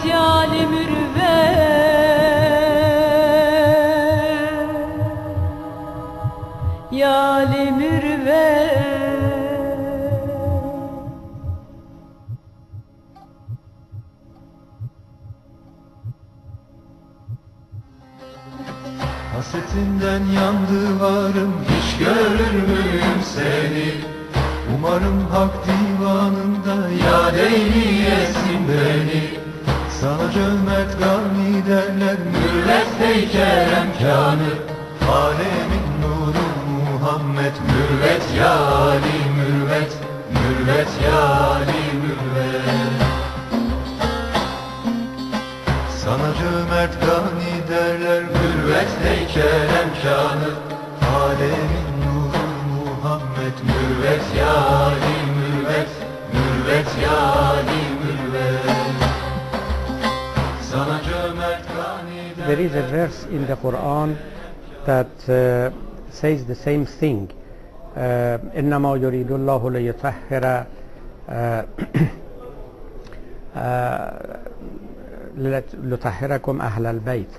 mürvet yali mürvet Yali mürvet Hasretinden yandı varım hiç görür müyüm seni? Umarım hak divanında yad eyleyesin beni Sana cömert gani derler mürvet heykel emkanı. Alemin nuru Muhammed mürvet yali mürvet Mürvet yali mürvet sana cömert gani derler mürvet heykel emkanı. Alemin nuru Muhammed mürvet yali mürvet Mürvet yali mürvet There is a verse in the Quran that uh, says the same thing. Uh, إنما يريد الله ليطهر uh, uh, لطهركم أهل البيت.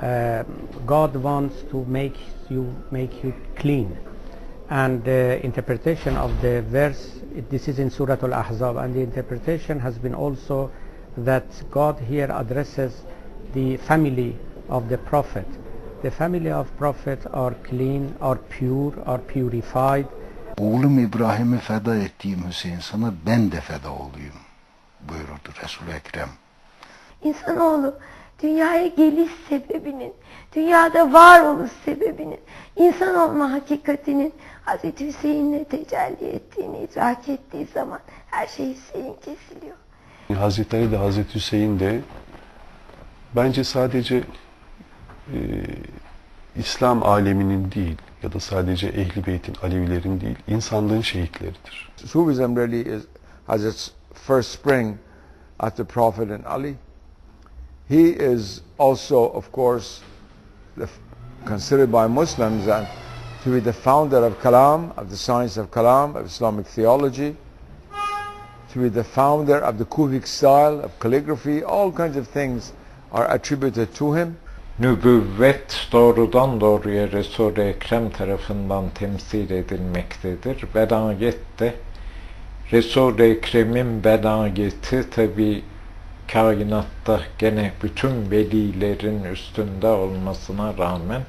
Uh, God wants to make you make you clean. And the interpretation of the verse, it- this is in Surah Al-Ahzab, and the interpretation has been also that God here addresses the family of the Prophet. The family of Prophet are clean, are pure, are purified. Oğlum İbrahim'i feda ettiğim Hüseyin sana ben de feda olayım buyurdu Resul-i Ekrem. İnsanoğlu dünyaya geliş sebebinin, dünyada var oluş sebebinin, insan olma hakikatinin Hazreti Hüseyin'le tecelli ettiğini idrak ettiği zaman her şey Hüseyin kesiliyor. Hazreti Ali de Hazreti Hüseyin de bence sadece e, İslam aleminin değil ya da sadece Ehli Beyt'in, Alevilerin değil, insanlığın şehitleridir. Sufism really is, has its first spring at the Prophet and Ali. He is also, of course, the, considered by Muslims and to be the founder of Kalam, of the science of Kalam, of Islamic theology, to be the founder of the Kufic style of calligraphy, all kinds of things are attributed to him. nübüvvet doğrudan doğruya Resul-i Ekrem tarafından temsil edilmektedir. Belaget de Resul-i Ekrem'in belageti tabi kainatta gene bütün velilerin üstünde olmasına rağmen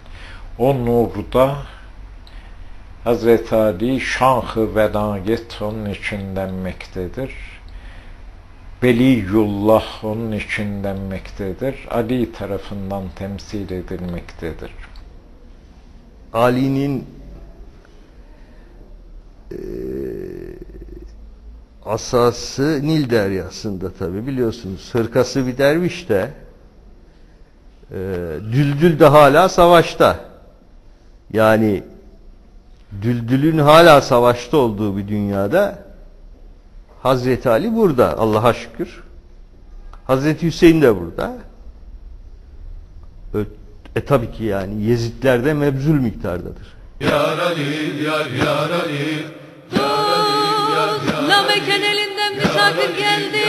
o nurda Hazreti Ali şah-ı velaget onun için denmektedir. Veliyullah onun için denmektedir. Ali tarafından temsil edilmektedir. Ali'nin eee, asası Nil deryasında tabi biliyorsunuz. Hırkası bir derviş de eee, Düldül de hala savaşta. Yani Düldül'ün hala savaşta olduğu bir dünyada Hazreti Ali burada Allah'a şükür. Hazreti Hüseyin de burada. Ö- E tabii ki yani Yezidler de mebzul miktardadır. Yar Ali, yar yar Ali Lameken elinden misafir geldim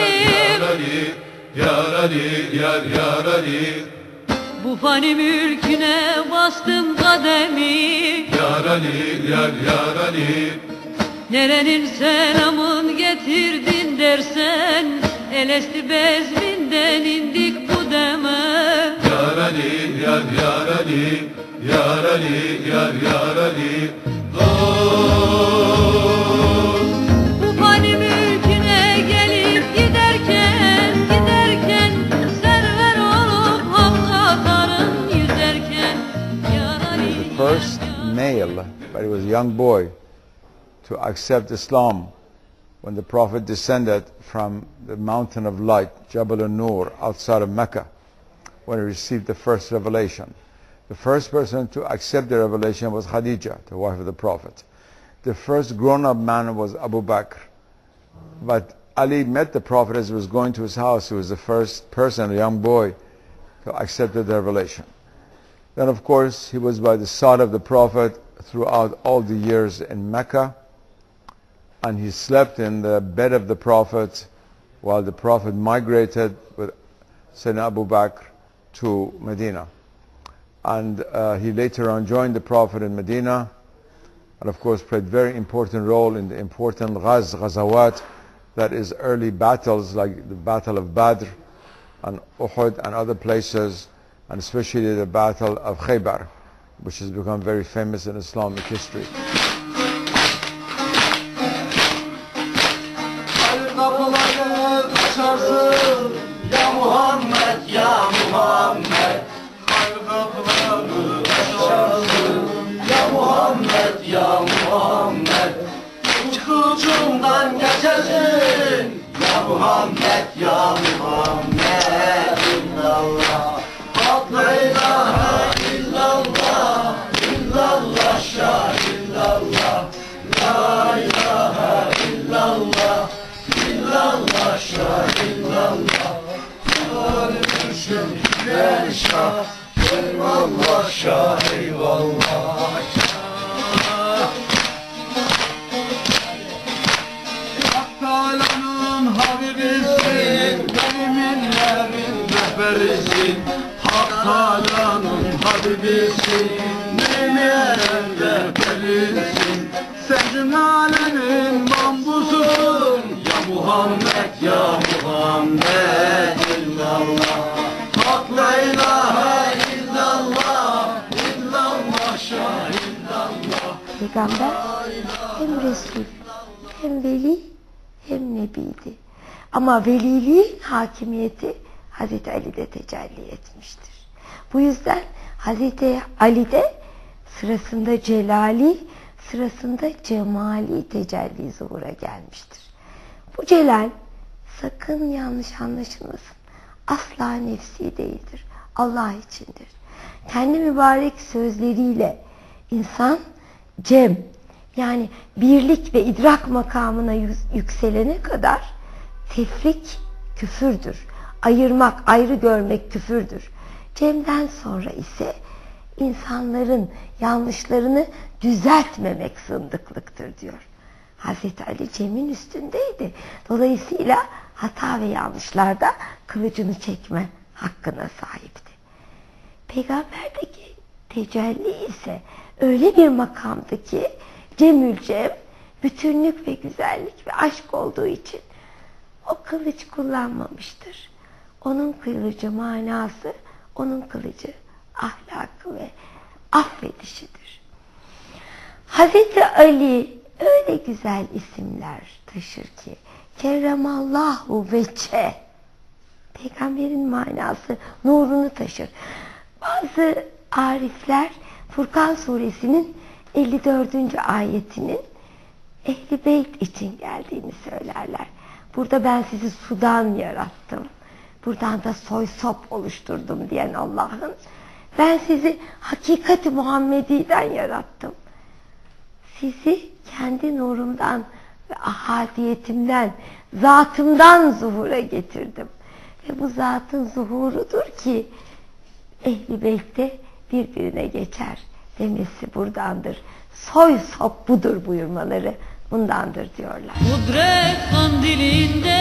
Yar Ali, yar Ali, yar yar Ali Bu fani mülküne bastım kademi Yar Ali, yar yar Ali Nerenin selamın getirdin dersen Elesti bezminden indik bu deme. Yar Ali, yar yar Ali Yar Ali, yar yar Ali Bu fani mülküne gelip giderken Giderken server olup hak atarım yüzerken. Yar Ali, the first male, but he was a young boy, to accept Islam when the Prophet descended from the mountain of light, Jabal al-Nur, outside of Mecca, when he received the first revelation. The first person to accept the revelation was Khadija, the wife of the Prophet. The first grown-up man was Abu Bakr. But Ali met the Prophet as he was going to his house. He was the first person, a young boy, to accept the revelation. Then of course he was by the side of the Prophet throughout all the years in Mecca and he slept in the bed of the Prophet while the Prophet migrated with Sayyidina Abu Bakr to Medina. And uh, he later on joined the Prophet in Medina and of course played very important role in the important ghaz, ghazawat, that is early battles like the Battle of Badr and Uhud and other places, and especially the Battle of Khaybar, which has become very famous in Islamic history. Muhammed ya Muhammed rehberisin Hak Teala'nın Habibisin. Müminlerin rehberisin Sen cümalenin bambususun. Ya Muhammed ya Muhammed illallah. Hak la ilahe illallah. İllallah şah illallah Peygamber hem Resul hem Veli hem Nebiydi. Ama veliliğin hakimiyeti Hazreti Ali'de tecelli etmiştir. Bu yüzden Hazreti Ali'de sırasında celali, sırasında cemali tecelli zuhura gelmiştir. Bu celal sakın yanlış anlaşılmasın. Asla nefsi değildir. Allah içindir. Kendi mübarek sözleriyle insan cem yani birlik ve idrak makamına yü- yükselene kadar tefrik küfürdür. Ayırmak, ayrı görmek küfürdür. Cem'den sonra ise insanların yanlışlarını düzeltmemek zındıklıktır diyor. Hazreti Ali Cem'in üstündeydi. Dolayısıyla hata ve yanlışlarda kılıcını çekme hakkına sahipti. Peygamberdeki tecelli ise öyle bir makamdı ki Cemül Cem bütünlük ve güzellik ve aşk olduğu için o kılıç kullanmamıştır. Onun kılıcı manası, onun kılıcı ahlakı ve affedişidir. Hazreti Ali öyle güzel isimler taşır ki Kerremallahu veçe Peygamberin manası nurunu taşır. Bazı arifler Furkan suresinin 54. ayetinin Ehli Beyt için geldiğini söylerler. Burada ben sizi sudan yarattım. Buradan da soy sop oluşturdum diyen Allah'ın. Ben sizi hakikati Muhammedi'den yarattım. Sizi kendi nurumdan ve ahadiyetimden, zatımdan zuhura getirdim. Ve bu zatın zuhurudur ki Ehli Beyt'te birbirine geçer demesi buradandır. Soy sop budur buyurmaları bundandır diyorlar. Kudret kandilinde